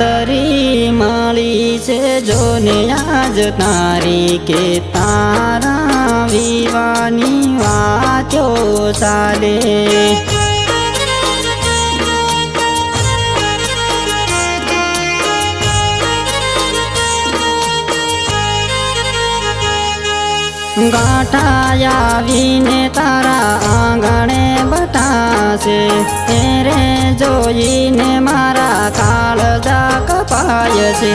કંકોતરી માળી છે જોને આજ તારી કે તારા વિવાની વાતો ચાલે. ગાંઠાયાવીને તારા આંગણે બતાશે. તેરે જોઈને મારા કાળજા કપાય છે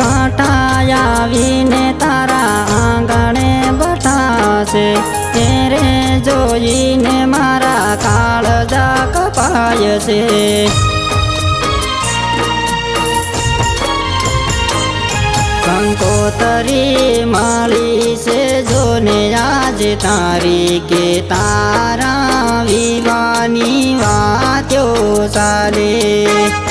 ગાંઠાયાવીને તારા આંગણે બતાશે. તેરે જોઈને મારા કાળજા કપાય છે કંકોતરી માળી છે જોને આજ તારી કે તારા વિવાની વાત્યો ચાલે.